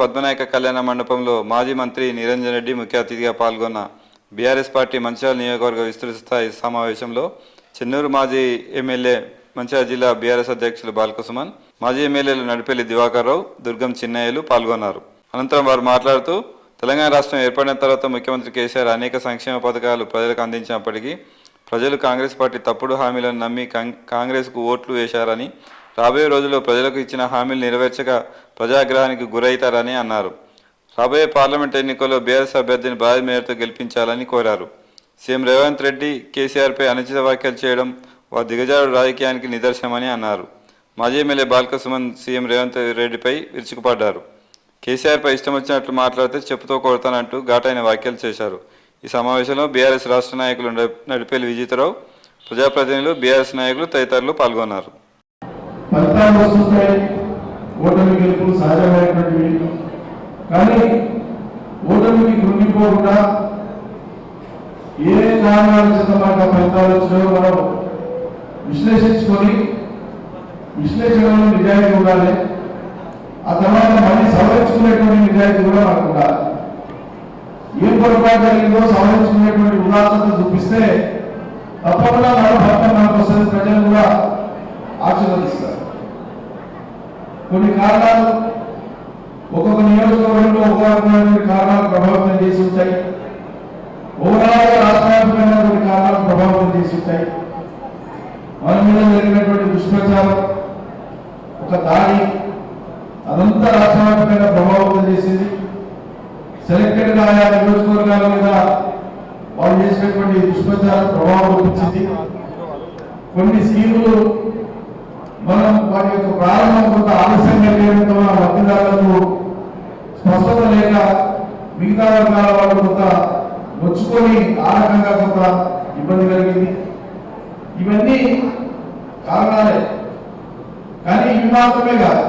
పద్మనాయక కళ్యాణ మండపంలో మాజీ మంత్రి నిరంజన్ రెడ్డి ముఖ్య అతిథిగా పాల్గొన్న బీఆర్ఎస్ పార్టీ మంచిర్యాల నియోజకవర్గ విస్తృత స్థాయి సమావేశంలో చెన్నూరు మాజీ ఎమ్మెల్యే మంచిర్యాల జిల్లా బీఆర్ఎస్ అధ్యక్షులు బాలకుసుమన్ మాజీ ఎమ్మెల్యేలు నడిపెల్లి దివాకర్రావు దుర్గం చిన్నయ్యలు పాల్గొన్నారు. అనంతరం వారు మాట్లాడుతూ తెలంగాణ రాష్ట్రం ఏర్పడిన తర్వాత ముఖ్యమంత్రి కేసీఆర్ అనేక సంక్షేమ పథకాలు ప్రజలకు అందించినప్పటికీ ప్రజలు కాంగ్రెస్ పార్టీ తప్పుడు హామీలను నమ్మి కాంగ్రెస్కు ఓట్లు వేశారని రాబోయే రోజుల్లో ప్రజలకు ఇచ్చిన హామీలు నెరవేర్చక ప్రజాగ్రహానికి గురవుతారని అన్నారు. రాబోయే పార్లమెంట్ ఎన్నికల్లో బీఆర్ఎస్ అభ్యర్థిని భారీ మేరతో గెలిపించాలని కోరారు. సీఎం రేవంత్ రెడ్డి కేసీఆర్పై అనుచిత వ్యాఖ్యలు చేయడం వారి దిగజారు రాజకీయానికి నిదర్శనమని అన్నారు. మాజీ ఎమ్మెల్యే బాల్క సుమన్ సీఎం రేవంత్ రెడ్డిపై విరుచుకుపడ్డారు. కేసీఆర్పై ఇష్టం వచ్చినట్లు మాట్లాడితే చెప్పుతో కొడతానంటూ ఘాటైన వ్యాఖ్యలు చేశారు. ఈ సమావేశంలో బీఆర్ఎస్ రాష్ట్ర నాయకులు నడిపేలి విజేతరావు ప్రజాప్రతినిధులు బీఆర్ఎస్ నాయకులు తదితరులు పాల్గొన్నారు. ఫలితాలు వస్తుంటాయి ఓటమి గెలుపులు సహజమైనటువంటివి కానీ ఓటమికి కృంగిపోకుండా ఏ కారణాల చేత మనకు ఫలితాలు వచ్చినాయో మనం విశ్లేషించుకొని విశ్లేషణలో నిజాయితీ ఉండాలి. ఆ తర్వాత మళ్ళీ సవరించుకునేటువంటి నిజాయితీ కూడా మనకు ఉండాలి. ఏం పొరపాటు జరిగిందో సవరించుకునేటువంటి ఉదాహరణ చూపిస్తే తప్పకుండా మన భర్త మనకు వస్తుంది ప్రజలు కూడా ఆశీర్వదిస్తారు. కొన్ని కారణాలు. ఒక్కొక్క నియోజకవర్గంలో ఒక్కొక్క కారణాలు ప్రభావితం చేసి ఉంటాయి. ఓవరాల్ రాష్ట్రాత్మకమైన కొన్ని కారణాలు ప్రభావితం చేసి ఉంటాయి. మన మీద జరిగినటువంటి దుష్ప్రచారం ఒక దాడి అదంతా రాష్ట్రాత్మకంగా ప్రభావితం చేసింది. సెలెక్టెడ్ ఆయా నియోజకవర్గాల మీద వాళ్ళు చేసినటువంటి దుష్ప్రచారం ప్రభావం చూపించింది. కొన్ని స్కీములు మనం వాటి యొక్క ప్రారంభం కొంత ఆలస్యంగా చేయడంతో మన లబ్ధిదారులకు స్పష్టత లేక మిగతా వర్గాల వాళ్ళు కొంత నొచ్చుకొని ఆ రకంగా కొంత ఇబ్బంది కలిగింది. ఇవన్నీ కారణాలే. కానీ ఇవి మాత్రమే కాదు.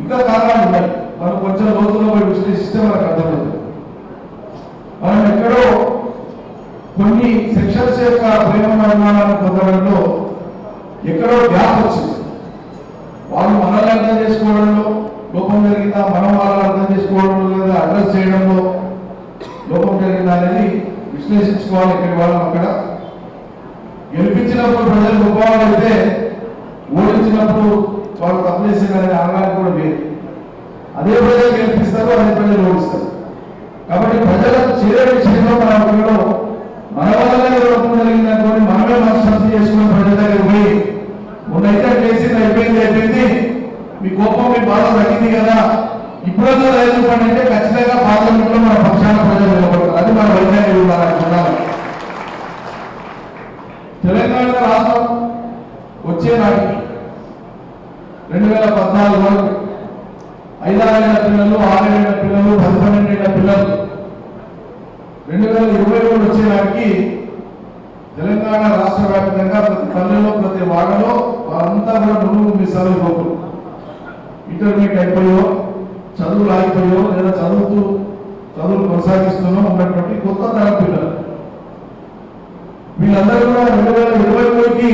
ఇంకా కారణాలు ఉన్నాయి. మనం కొంచెం లోతులో పోయి విశ్లేషిస్తే మనకు అర్థమవుతుంది. మనం ఎక్కడో కొన్ని సెక్షన్స్ యొక్క ప్రేమ నిర్మాణాన్ని పొందడంలో ఎక్కడో గ్యాప్ వచ్చింది. వాళ్ళు మనల్ని అర్థం చేసుకోవడంలో లోపం జరిగిందా మనం వాళ్ళని అర్థం చేసుకోవడంలో లేదా అడ్రస్ చేయడంలో లోపం జరిగిందా అనేది విశ్లేషించుకోవాలి ఇక్కడ వాళ్ళం అక్కడ. గెలిపించినప్పుడు ప్రజలు గొప్పవాళ్ళు అయితే ఓడించినప్పుడు వాళ్ళు తప్పు చేసేదాన్ని అనడానికి కూడా లేదు. అదే ప్రజలు గెలిపిస్తారు అదే ప్రజలు ఓడిస్తారు. కాబట్టి ప్రజలకు చేరే విషయంలో మనం ఒకరిలో మన వల్లనే లోపం జరిగిందనుకోని మనమే మనశ్శాంతి చేసుకున్న ప్రజల దగ్గర పోయి మొన్నైతే చేసింది అయిపోయింది అయిపోయింది మీ కోపం మీ బాధ తగ్గింది కదా ఇప్పుడన్నా రైతు పని అంటే ఖచ్చితంగా పార్లమెంట్లో మన పక్షాన ప్రజలు నిలబడతారు అది మన వైద్యాన్ని ఉండాలనుకున్నాను తెలంగాణ రాష్ట్రం వచ్చే నాటికి రెండు వేల పద్నాలుగు వరకు ఐదారేళ్ళ పిల్లలు ఆరేళ్ళ పిల్లలు పది పన్నెండేళ్ళ పిల్లలు రెండు వేల ఇరవై మూడు వచ్చేనాటికి తెలంగాణ రాష్ట్ర వ్యాప్తంగా ప్రతి పల్లెలో ప్రతి వాడలో వారంతా కూడా నువ్వు మీ సదువు ఇంటర్మీడియట్ అయిపోయో చదువులు ఆగిపోయో లేదా చదువుతూ చదువులు కొనసాగిస్తూనో ఉన్నటువంటి కొత్త తరం పిల్లలు. వీళ్ళందరూ కూడా రెండు వేల ఇరవై మూడుకి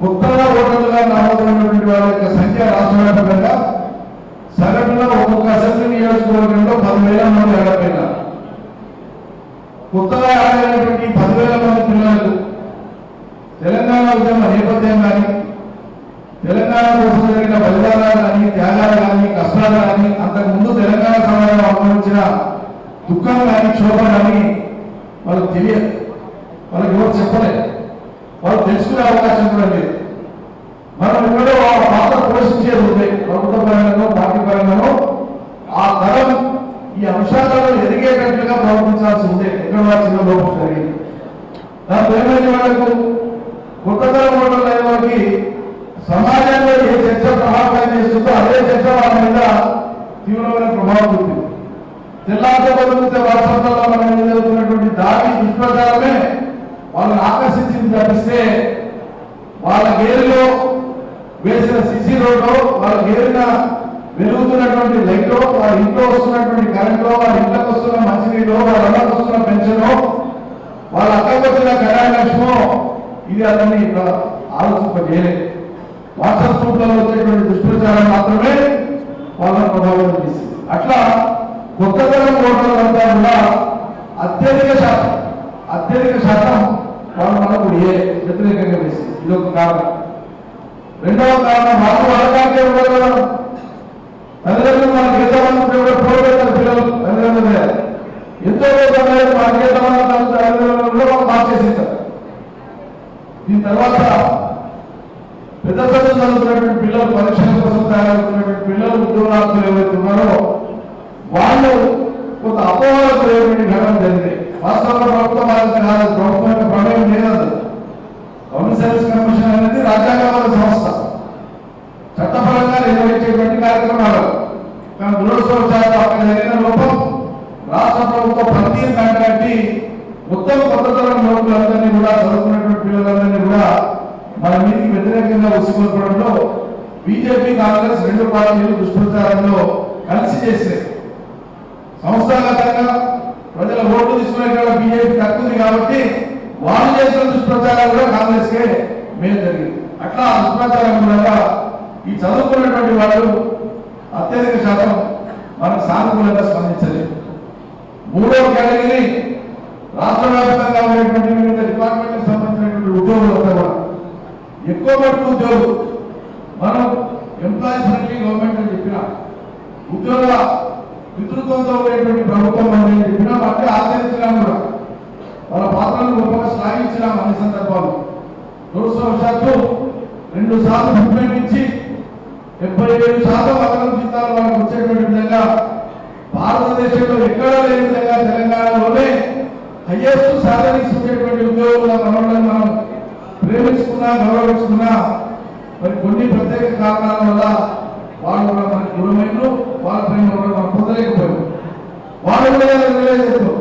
కొత్తగా ఓటర్లుగా నమోదైనటువంటి వాళ్ళ యొక్క సంఖ్య రాష్ట్ర వ్యాప్తంగా సగటున ఒక్కొక్క అసెంబ్లీ నియోజకవర్గంలో పదివేల మంది ఆడపోయినారు కొత్తగా ఆడైనటువంటి పదివేల మంది పిల్లలకు తెలంగాణ ఉద్యమ నేపథ్యం కానీ తెలంగాణ కోసం జరిగిన బలిదానాలు కానీ త్యాగాలు కానీ కష్టాలు కానీ అంతకుముందు తెలంగాణ సమాజం అనుభవించిన దుఃఖం కానీ క్షోభ కానీ వాళ్ళకి తెలియదు వాళ్ళకి ఎవరు చెప్పలేదు మనం తెలుసుకునే అవకాశం కూడా లేదు. మనం ఎక్కడో ఆ పాత్ర పోషించేది ఉంది ప్రభుత్వ పరంగానో పార్టీ పరంగానో ఆ తరం ఈ అంశాలలో ఎదిగేటట్లుగా ప్రవర్తించాల్సి ఉంది ఎక్కడ చిన్న లోపం జరిగింది. దాంతో ఏమైంది వాళ్ళకు? కొత్త తరం ఓటర్లు అయిన వారికి సమాజంలో ఏ చర్చ ప్రభావితం చేస్తుందో అదే చర్చ వాళ్ళ మీద తీవ్రమైన ప్రభావం ఉంటుంది తెల్లారితో బతుకుతే వాట్సాప్లలో మనం ఏం జరుగుతున్నటువంటి దాడి దుష్ప్రచారమే వాళ్ళని ఆకర్షించింది తప్పిస్తే వాళ్ళ గేరులో వేసిన సిసి రోడ్డు వాళ్ళ గేరిన వెలుగుతున్నటువంటి లైట్ వాళ్ళ ఇంట్లో వస్తున్నటువంటి కరెంటు వాళ్ళ ఇంట్లోకి వస్తున్న మంచినీళ్ళు వాళ్ళ అన్నకు వస్తున్న వాళ్ళ అక్కకు వచ్చిన కళ్యాణలక్ష్మో ఇది అతన్ని ఆలోచింపజేయలేదు వాట్సాప్ గ్రూప్లలో వచ్చేటువంటి దుష్ప్రచారం మాత్రమే వాళ్ళని ప్రభావితం చేసింది అట్లా కొత్త తరం ఓటర్లంతా కూడా అత్యధిక శాతం అత్యధిక శాతం వాళ్ళు మనకు ఏ వ్యతిరేకంగా వేసింది. ఇది ఒక కారణం. రెండవ కారణం వాళ్ళు వాళ్ళకే ఉండగలరు తల్లిదండ్రులు మనకి ఎంతమంది కూడా పిల్లలు తల్లిదండ్రులు మీద. ఎంతో కొంతమంది మార్చేసింటారు దీని తర్వాత పెద్ద పెద్ద చదువుతున్నటువంటి పిల్లలు పరీక్షల కోసం తయారవుతున్నటువంటి పిల్లలు ఉద్యోగార్థులు ఎవరైతే ఉన్నారో వాళ్ళు కొంత అపోహలకు గురైనటువంటి ఘటన జరిగింది? వాస్తవంలో ప్రభుత్వం వాళ్ళకి కాదు ప్రభుత్వం యొక్క ప్రమేయం లేదు పబ్లిక్ సర్వీస్ కమిషన్ అనేది రాజ్యాంగ సంస్థ. చట్టపరంగా నిర్వహించేటువంటి కార్యక్రమాలు. కానీ దురదృష్టవశాత్తు అక్కడ జరిగిన లోపం రాష్ట్ర ప్రభుత్వం ప్రతి కట్టి మొత్తం కొత్త తరం యువకులందరినీ కూడా చదువుకున్నటువంటి పిల్లలందరినీ కూడా మన మీదకి వ్యతిరేకంగా ఉసుకొల్పడంలో బీజేపీ కాంగ్రెస్ రెండు పార్టీలు దుష్ప్రచారంలో కలిసి చేసినాయి సంస్థాగతంగా ప్రజల ఓట్లు తీసుకునే బీజేపీ తక్కువది కాబట్టి వాళ్ళు చేసిన దుష్ప్రచారాలు కూడా కాంగ్రెస్ కే మేలు జరిగింది. అట్లా దుష్ప్రచారం కూడా ఈ చదువుకున్నటువంటి వాళ్ళు అత్యధిక శాతం మనకు సానుకూలంగా స్పందించలేదు. మూడో కేటగిరీ రాష్ట్ర వ్యాప్తంగా ఉన్నటువంటి వివిధ డిపార్ట్మెంట్కి సంబంధించినటువంటి ఉద్యోగులు కూడా ఎక్కువ మటుకు ఉద్యోగులు. మనం ఎంప్లాయీస్ ఫ్రెండ్లీ గవర్నమెంట్ అని చెప్పిన ఉద్యోగుల పితృత్వంతో ఉండేటువంటి ప్రభుత్వం అని చెప్పినా వాటిని ఆచరించినాం కూడా వాళ్ళ పాత్రను గొప్పగా శ్లాఘించినాం అన్ని సందర్భాలు. దురదృష్టవశాత్తు రెండు సార్లు ఇంప్లిమెంట్ ఇచ్చి డెబ్బై ఏడు శాతం అదనం జీతాలు వాళ్ళకి వచ్చేటువంటి విధంగా భారతదేశంలో ఎక్కడా లేని విధంగా తెలంగాణలోనే హైయెస్ట్ సాలరీస్ ఉండేటువంటి ఉద్యోగుల మనల్ని మనం ప్రేమించుకున్నా గౌరవించుకున్నా మరి కొన్ని ప్రత్యేక కారణాల వల్ల వాళ్ళు కూడా మనకు దూరమైన వాళ్ళ ప్రేమ కూడా మనం పొందలేకపోయాం. వాళ్ళు కూడా రిలైజ్ చేస్తున్నారు.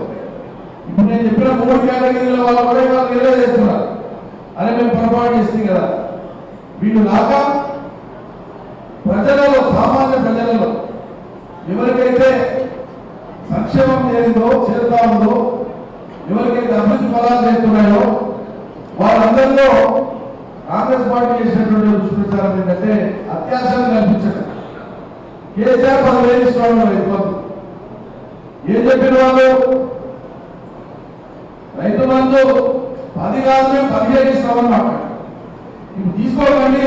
ఇప్పుడు నేను చెప్పిన మూడు కేటగిరీల వాళ్ళు కూడా వాళ్ళు రిలైజ్ చేస్తున్నారు. అని మేము పొరపాటు చేస్తాం కదా. వీళ్ళు లాగా ప్రజలలో సామాన్య ప్రజలలో ఎవరికైతే సంక్షేమం ఏదో చేరుతా ఉందో ఎవరికైతే అభివృద్ధి ఫలాలు చేస్తున్నాయో వాళ్ళందరిలో కాంగ్రెస్ పార్టీ చేసినటువంటి దుష్ప్రచారం ఏంటంటే అత్యాశలు కల్పించడం కేసీఆర్ పదవి ఇస్తున్నాడు రైతు ఏం చెప్పిన వాళ్ళు? రైతు బంధు పది కాదు మేము పదిహేను ఇస్తామన్నమాట ఇప్పుడు తీసుకోకండి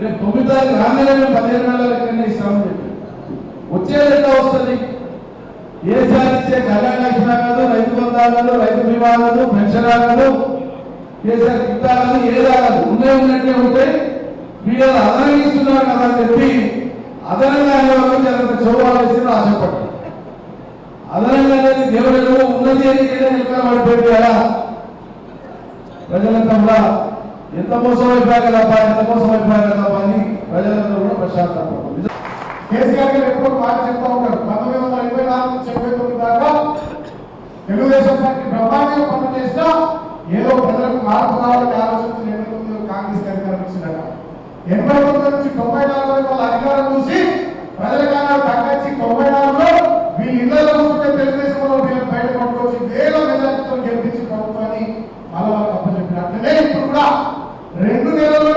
రేపు తొమ్మిది తారీఖు రాగానే మేము పదిహేను నెలల లెక్కనే ఇస్తామని చెప్పి వచ్చేది ఎంత వస్తుంది. ఏ ఇచ్చే కళ్యాణ లక్ష్మి కాదు రైతు బంధు రైతు బీమా పెన్షన్ ఆగదు కేసీఆర్ కిట్ ఆగదు ఏది ఉండే ఉన్నట్టే ఉంటే మీరు అదనంగా ఇస్తున్నారు కదా అని చెప్పి అదనంగా అనే వాళ్ళు జరంత ఆశపడ్డారు. అదనంగా అనేది దేవుడు ఉన్నది అని ఏదైనా పడిపోయింది కదా. ప్రజలంతా కూడా ఎంత మోసం అయిపోయా కదప్పా ఎంత మోసం అయిపోయా కదప్పా అని ప్రజలందరూ కూడా ప్రశాంతం కేసీఆర్ గారు ఎప్పుడు మాట చెప్తా ఉంటారు పంతొమ్మిది వందల నాలుగు నుంచి తొమ్మిది దాకా తెలుగుదేశం పార్టీ బ్రహ్మాండంగా పనులు చేసినా ఏదో ప్రజలకు మార్పు కావాలని ఆలోచనతో ఎనభై తొమ్మిదిలో కాంగ్రెస్ అధికారం ఇచ్చిందట ఎనభై తొమ్మిది నుంచి తొంభై నాలుగు వరకు వాళ్ళ అధికారం చూసి ప్రజలకన్నా తగ్గచ్చి తొంభై నాలుగులో వీళ్ళు ఇళ్ళలో కూర్చుంటే తెలుగుదేశంలో వీళ్ళని బయట పట్టుకొచ్చి వేల మెజార్టీతో గెలిపించి ప్రభుత్వాన్ని మళ్ళా వాళ్ళకి అప్పచెప్పిన అట్లనే ఇప్పుడు కూడా రెండు నెలల్లో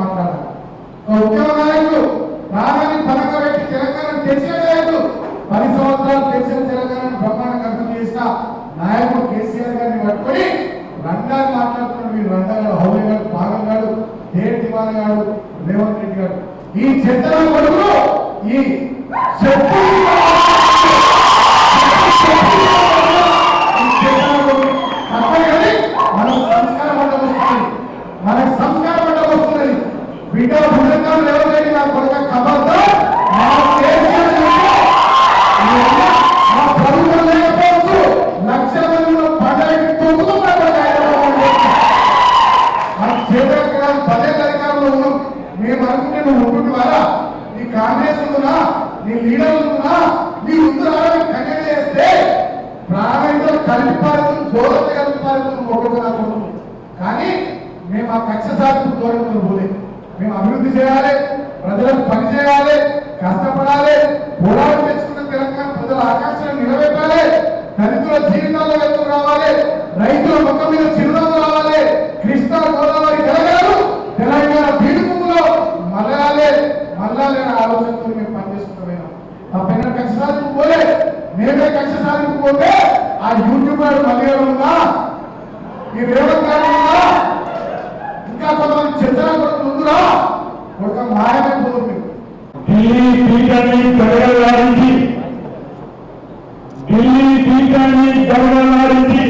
మాట్లాడాలి. ఒక ఉద్యమ నాయకుడు ప్రాణాన్ని పరంగా పెట్టి తెలంగాణ తెచ్చిన నాయకుడు. పది సంవత్సరాలు తెచ్చిన తెలంగాణ బ్రహ్మాండంగా అర్థం చేసిన నాయకుడు కేసీఆర్ గారిని పట్టుకొని రంగాన్ని మాట్లాడుతున్న మీరు రంగాడు హౌలే గారు భాగం గారు దేవ్ దివాన్ గారు రేవంత్ రెడ్డి గారు ఈ చెత్తల కొడుకులు ఈ చెప్పు మీ ముందు రావడం ఖండన చేస్తే ప్రాణంతో కలిపాలని దూరం కలిపాలని ఒకటి కానీ మేము ఆ కక్ష సాధన దూరంలో పోలే. మేము అభివృద్ధి చేయాలి ప్రజలకు పని చేయాలి కష్టపడాలి పొలాలు తెచ్చుకున్న తెలంగాణ ప్రజల ఆకాంక్షలు నిలబెట్టాలి దళితుల జీవితాల్లో వెళ్తూ రావాలి రైతుల ముఖం మీద చిరునవ్వు రావాలి కృష్ణా గోదావరి కలగారు తెలంగాణ పీడుకులో మళ్ళాలే మళ్ళాలే ఆలోచనతో మేము పనిచేస్తున్నాం. పనిచేసుకుంటున్నాం తప్పైన కక్ష సాధింపు పోలే. మేమే కక్ష సాధింపు పోతే ఆ యూట్యూబర్ మలయాళంగా ఈ రేవంత్ గారు ఇంకా కొంతమంది చంద్ర కూడా ముందురా ఒక మాయమైపోతుంది ఢిల్లీ పీఠాన్ని జగడలాడించి ఢిల్లీ పీఠాన్ని జగడలాడించి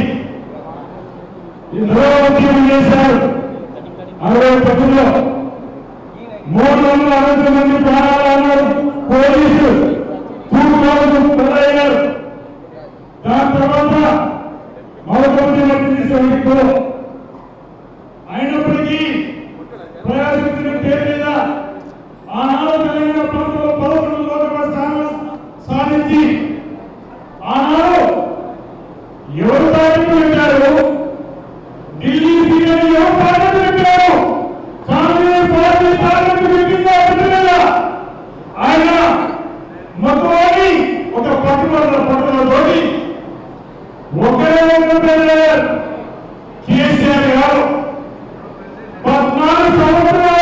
Lord.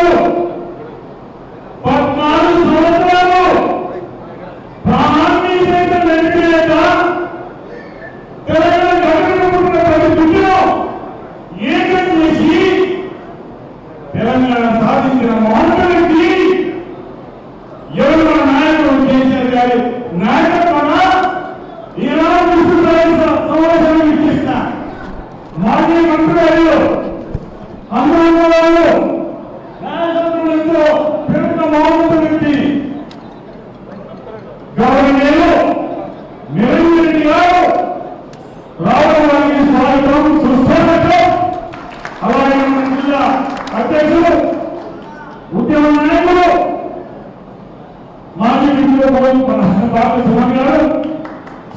మాజీ మన బాబు సుమన్ గారు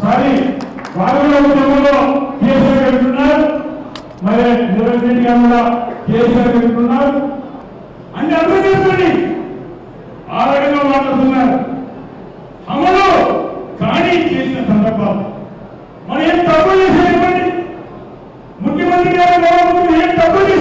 సారీ వారిలో ఉద్యమంలో కేసీఆర్ గారు మరి నిరంజన్ రెడ్డి గారు కూడా కేసీఆర్ గారు అన్ని అర్థం చేసుకోండి. ఆ రకంగా మాట్లాడుతున్నారు. అమలు కానీ చేసిన సందర్భాలు. ఏం తప్పు ముఖ్యమంత్రి గారు ఏం తప్పు చేసి